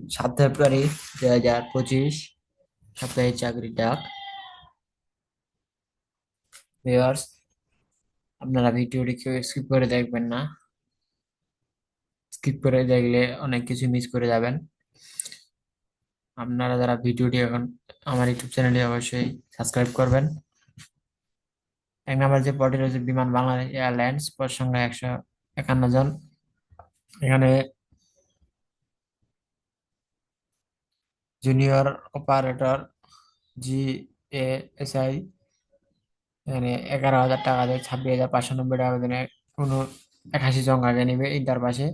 সাত ফেব্রুয়ারি দুই হাজার পঁচিশ সাপ্তাহিক চাকরি ডাক। ভিউয়ার্স আপনারা ভিডিওটি কেউ স্কিপ করে দেখবেন না। স্কিপ করে দেখলে অনেক কিছু মিস করে যাবেন। আপনারা যারা ভিডিওটি এখন আমার ইউটিউব চ্যানেলে অবশ্যই সাবস্ক্রাইব করবেন। এক নম্বর যে পদটি রয়েছে বিমান বাংলাদেশ এয়ারলাইন্স, পদ সংখ্যা একশো একান্ন জন। এখানে junior operator G A S I এখানে এগারো হাজার টাকা দিয়ে ছাব্বিশ হাজার পাঁচশো নব্বই টাকা দিনে কোনো একাশি জন আগে নেবে ইন্টার পাশে।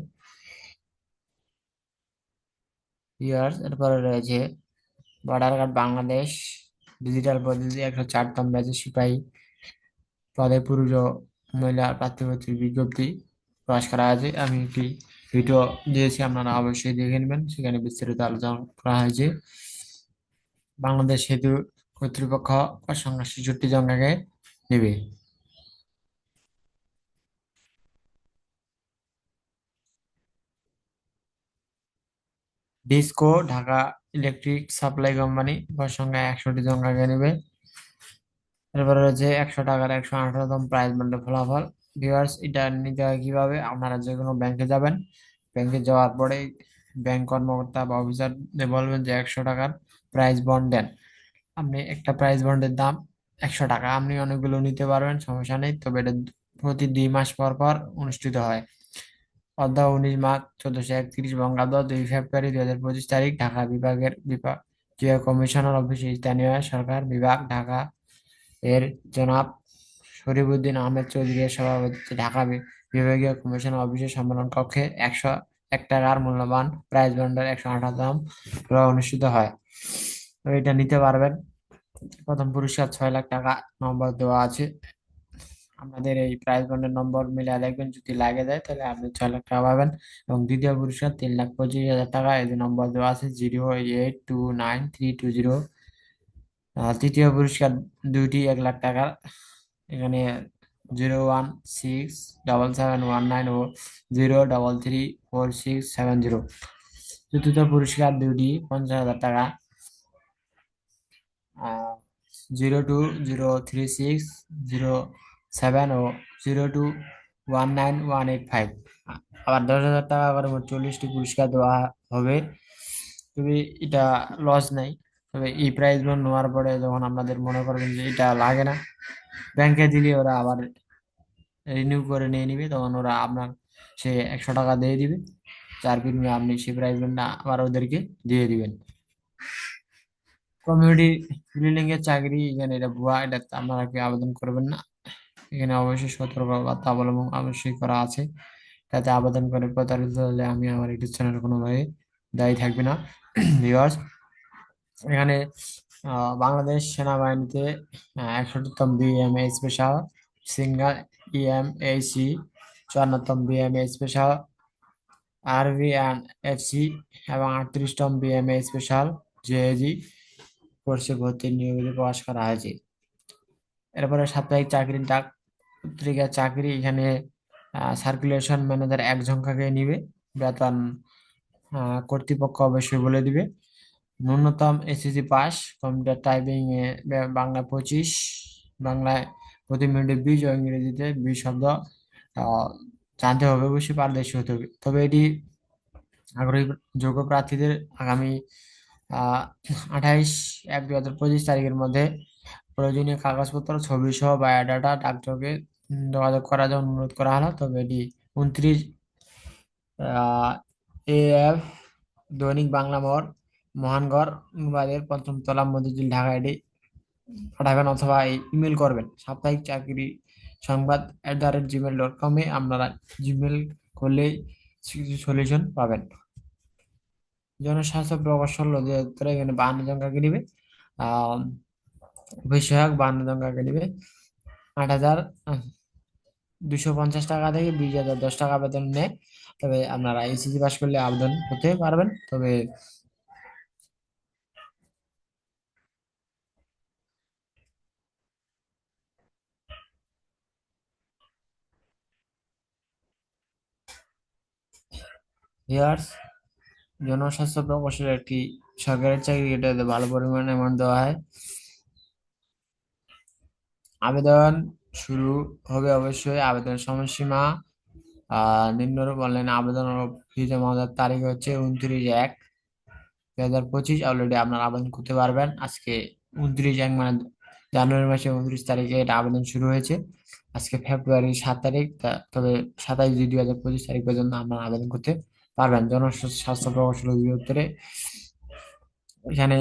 ইয়ার্স এরপরে রয়েছে বর্ডার গার্ড বাংলাদেশ ডিজিটাল পদ্ধতি একশো চারতম ব্যাচের সিপাহী, পদে পুরুষ মহিলা প্রার্থীপত্রের বিজ্ঞপ্তি প্রকাশ করা আছে আমি একটি ভিডিও দিয়েছি, আপনারা অবশ্যই দেখে নেবেন। সেখানে বিস্তারিত আলোচনা করা হয়েছে। বাংলাদেশ সেতু কর্তৃপক্ষ সংখ্যা ছেষট্টি জনকে নেবে। DESCO, Dhaka electric supply company সংখ্যা একশোটি জনকে নেবে। এরপরে রয়েছে একশো টাকার একশো আঠারোতম প্রাইজ বন্ডের ফলাফল। ভিউয়ার্স, এটা নিতে হয় কীভাবে? আপনারা যে কোনো ব্যাংকে যাবেন। ব্যাংকে যাওয়ার পরে ব্যাংক কর্মকর্তা বা অফিসার বলবেন যে একশো টাকার প্রাইজ বন্ড দেন। আপনি একটা প্রাইজ বন্ডের দাম একশো টাকা, আপনি অনেকগুলো নিতে পারবেন, সমস্যা নেই, তবে এটা প্রতি দুই মাস পর পর অনুষ্ঠিত হয়। অধ্যায় উনিশ মার্চ চোদ্দশো একত্রিশ বঙ্গাব্দ দুই ফেব্রুয়ারি দুই হাজার পঁচিশ তারিখ, ঢাকা বিভাগের বিভাগীয় কমিশনার অফিস স্থানীয় সরকার বিভাগ, ঢাকা এর জনাব শরীফুদ্দীন আহমেদ চৌধুরীর সভাপতিত্বে ঢাকা বিভাগীয় কমিশনার অফিসের সম্মেলন কক্ষে একশো এক টাকার মূল্যবান প্রাইজ বন্ডের একশো আঠারোতম অনুষ্ঠিত হয়। এটা নিতে পারবেন। প্রথম পুরস্কার ছয় লাখ টাকা নম্বর দেওয়া আছে। আপনাদের এই প্রাইজ বন্ডের নম্বর মিলে দেখবেন, যদি লাগে যায় তাহলে আপনি ছয় লাখ টাকা পাবেন। এবং দ্বিতীয় পুরস্কার তিন লাখ পঁচিশ হাজার টাকা, এই যে নম্বর দেওয়া আছে, zero eight two nine three two zero. তৃতীয় পুরস্কার দুইটি এক লাখ টাকার এখানে zero one six double seven one nine O zero double three four six seven zero চতুর্থ পুরস্কার দুইটি পঞ্চাশ হাজার টাকা। Zero two zero three six zero seven O zero two one nine one eight five আবার দশ হাজার টাকা মোট চল্লিশটি পুরস্কার দেওয়া হবে। তবে এটা লস নাই। তবে এই প্রাইজ লোন নেওয়ার পরে যখন আপনাদের মনে করবেন যে এটা লাগে না ব্যাংকে দিলে ওরা আবার রিনিউ করে নিয়ে নিবে, তখন ওরা আপনার সে একশো টাকা দিয়ে দিবে। যার বিনিময়ে আপনি সেই প্রাইজ লোনটা আবার ওদেরকে দিয়ে দিবেন। কমিউনিটি বিল্ডিং এর চাকরি এখানে এটা ভুয়া, এটা আপনারা কি আবেদন করবেন না। এখানে অবশ্যই সতর্কতা অবলম্বন অবশ্যই করা আছে। তাতে আবেদন করে প্রতারিত হলে আমি আমার ইউটিউব চ্যানেল কোনোভাবে দায়ী থাকবে না। ভিউয়ার্স এখানে বাংলাদেশ সেনাবাহিনীতে একষট্টিতম BMA special single EMAC চুয়ান্নতম BMA special RV and FC এবং আটত্রিশতম বিএমএ স্পেশাল জেএজি কোর্সে ভর্তির নিয়োগগুলি প্রকাশ করা হয়েছে। এরপরে সাপ্তাহিক চাকরির ডাক পত্রিকা চাকরি, এখানে সার্কুলেশন ম্যানেজার এক সংখ্যাকে নিবে, বেতন কর্তৃপক্ষ অবশ্যই বলে দিবে। ন্যূনতম এসএসসি পাস কম্পিউটার টাইপিং এ বাংলা পঁচিশ, বাংলায় প্রতি মিনিটে বিশ ও ইংরেজিতে বিশ শব্দ জানতে হবে, অবশ্যই পারদর্শী হতে হবে। তবে এটি আগ্রহী যোগ্য প্রার্থীদের আগামী আঠাইশ এক দুই হাজার পঁচিশ তারিখের মধ্যে প্রয়োজনীয় কাগজপত্র, ছবি সহ বায়োডাটা ডাক্তারকে যোগাযোগ করার জন্য অনুরোধ করা হলো। তবে এটি উনত্রিশ এ এফ দৈনিক বাংলা মোড়, মহানগর অনুবাদের পঞ্চম তলা মতিঝিল ঢাকা, এটি পাঠাবেন অথবা ইমেল করবেন। সাপ্তাহিক চাকরি সংবাদ at the rate Gmail dot কমে আপনারা জিমেল করলে সলিউশন পাবেন। জনস্বাস্থ্য প্রকৌশল অধিদপ্তর এখানে বাহান্ন জন কাকে নিবে? বিষয়ক বাহান্ন জন নিবে? আট হাজার দুশো পঞ্চাশ টাকা থেকে বিশ হাজার দশ টাকা বেতন নেয়। তবে আপনারা এসএসসি পাস করলে আবেদন করতে পারবেন। তবে ভিউয়ার্স জনস্বাস্থ্য প্রকৌশল একটি সরকারি চাকরি এটাতে ভালো পরিমাণে অ্যামাউন্ট দেওয়া হয়। আবেদন শুরু হবে অবশ্যই আবেদনের সময়সীমা নিম্নরূপ অনলাইন আবেদন ফি জমা দেওয়ার তারিখ হচ্ছে উনত্রিশ এক দু হাজার পঁচিশ। অলরেডি আপনারা আবেদন করতে পারবেন। আজকে উনত্রিশ এক মানে জানুয়ারি মাসে উনত্রিশ তারিখে এটা আবেদন শুরু হয়েছে। আজকে ফেব্রুয়ারি সাত তারিখ তবে সাতাইশ দুই দু হাজার পঁচিশ তারিখ পর্যন্ত আপনারা আবেদন করতে পারবেন জনস্বাস্থ্য প্রকৌশল অধিদপ্তরে এখানে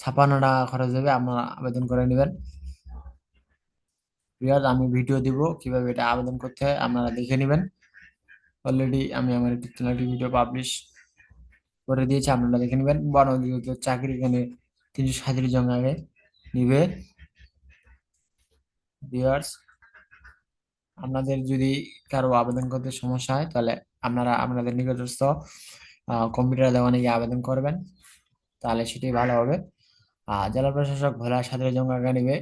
ছাপ্পান্ন টাকা খরচ হবে। আপনারা আবেদন করে নেবেন। রিয়াজ আমি ভিডিও দিব কীভাবে এটা আবেদন করতে হয়, আপনারা দেখে নেবেন। অলরেডি আমি আমার একটি একটি ভিডিও পাবলিশ করে দিয়েছি, আপনারা দেখে নেবেন। বন অধিদপ্তর চাকরি এখানে তিনশো সাঁত্রিশ জন আগে নিবে। ভিউয়ার্স আপনাদের যদি কারও আবেদন করতে সমস্যা হয়, তাহলে আপনারা আপনাদের নিকটস্থ কম্পিউটার দোকানে গিয়ে আবেদন করবেন। তাহলে সেটি ভালো হবে। আর জেলা প্রশাসক ভোলা সতেরো জন আগে নিবে,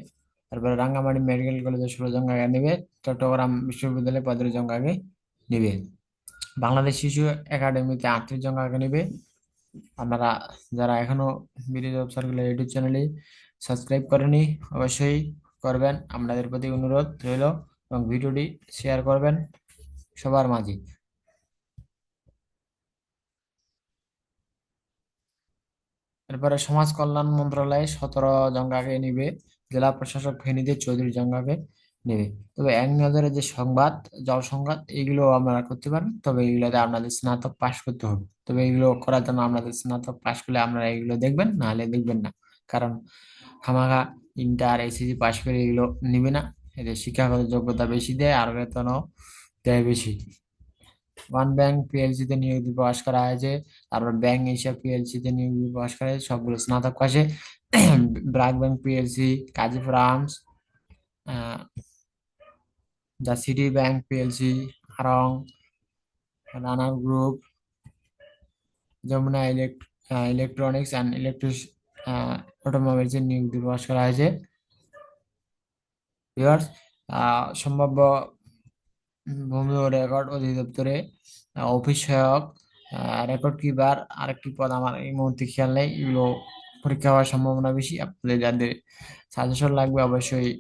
তারপরে রাঙ্গামাটি মেডিকেল কলেজে ষোলো জন আগে নিবে, চট্টগ্রাম বিশ্ববিদ্যালয়ে জন আগে নিবে। বাংলাদেশ শিশু একাডেমিতে আটত্রিশ আগে নিবে। আপনারা যারা এখনও বিডি জব সার্কেলের ইউটিউব চ্যানেলে সাবস্ক্রাইব করেনি অবশ্যই করবেন। আপনাদের প্রতি অনুরোধ রইল এবং ভিডিওটি শেয়ার করবেন সবার মাঝে। এরপরে সমাজ কল্যাণ মন্ত্রণালয়ে সতেরো জঙ্গাকে নিবে, জেলা প্রশাসক ফেনীতে চৌধুরী জঙ্গাকে নেবে। তবে এক নজরে যে সংবাদ, জল সংবাদ, এগুলো আপনারা করতে পারেন, তবে এগুলোতে আপনাদের স্নাতক পাশ করতে হবে। তবে এগুলো করার জন্য আপনাদের স্নাতক পাশ করলে আপনারা এগুলো দেখবেন নাহলে দেখবেন না। কারণ খামাখা, ইন্টার, এসএসসি পাশ করে এগুলো নিবে না। এদের শিক্ষাগত যোগ্যতা বেশি দেয়, আর বেতনও দেয় বেশি। ওয়ান ব্যাংক পিএলসি তে নিয়োগ প্রকাশ করা হয়েছে তারপর ব্যাংক এশিয়া পিএলসি তে নিয়োগ প্রকাশ করা হয়েছে সবগুলো স্নাতক পাশে। BRAC bank PLC Kazipur arms the city bank PLC Aarong runner group Jamuna electronics and electric automobiles এর নিয়োগ প্রকাশ করা হয়েছে। ভিউয়ার্স সম্ভাব্য ভূমি ও রেকর্ড অধিদপ্তরে অফিস সহায়ক রেকর্ড কিপার আরেকটি পদ আমার এই মুহূর্তে খেয়াল নেই, এগুলো পরীক্ষা হওয়ার সম্ভাবনা বেশি, আপনাদের যাদের সাজেশন লাগবে অবশ্যই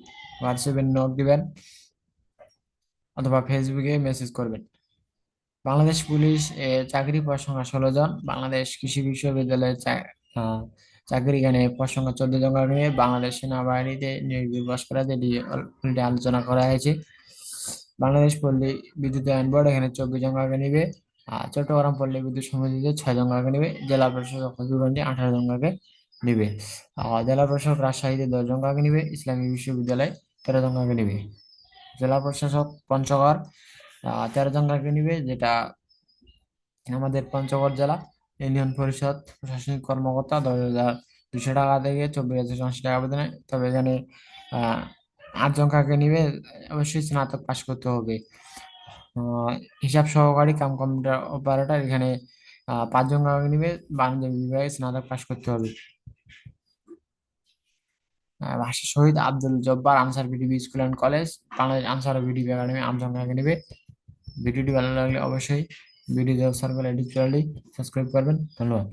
হোয়াটসঅ্যাপে নক দিবেন অথবা ফেসবুকে মেসেজ করবেন। বাংলাদেশ পুলিশ চাকরি পাওয়ার সংখ্যা ষোলো জন, বাংলাদেশ কৃষি বিশ্ববিদ্যালয়ের চাকরি পদ সংখ্যা চোদ্দ জন নিয়ে বাংলাদেশ সেনাবাহিনীতে নিয়োগ দিবস করা যেটি অলরেডি আলোচনা করা হয়েছে। বাংলাদেশ পল্লী বিদ্যুতায়ন বোর্ড এখানে চব্বিশ আগে নিবে, আর চট্টগ্রাম পল্লী বিদ্যুৎ সমিতিতে ছয় আগে নিবে, জেলা প্রশাসক হজুরগঞ্জে আঠারো আগে নিবে, আর জেলা প্রশাসক রাজশাহীতে দশ আগে নিবে, ইসলামী বিশ্ববিদ্যালয় তেরো আগে নিবে। জেলা প্রশাসক পঞ্চগড় তেরো আগে নিবে, যেটা আমাদের পঞ্চগড় জেলা। ইউনিয়ন পরিষদ প্রশাসনিক কর্মকর্তা দশ হাজার দুশো টাকা থেকে চব্বিশ হাজার চৌরাশি টাকা বেতনে তবে এখানে, আহ, আটজন কাকে নিবে? অবশ্যই স্নাতক পাশ করতে হবে। হিসাব সহকারী কাম কম্পিউটার অপারেটর এখানে পাঁচজন কাকে নিবে? বাণিজ্য বিভাগে স্নাতক পাশ করতে হবে। ভাষা শহীদ Abdul Jabbar Ansar VDP school and college, Bangladesh Ansar VDP academy আটজন কাকে নিবে? ভিডিওটি ভালো লাগলে অবশ্যই ভিডিও সার্কেল এডিট সাবস্ক্রাইব করবেন। ধন্যবাদ।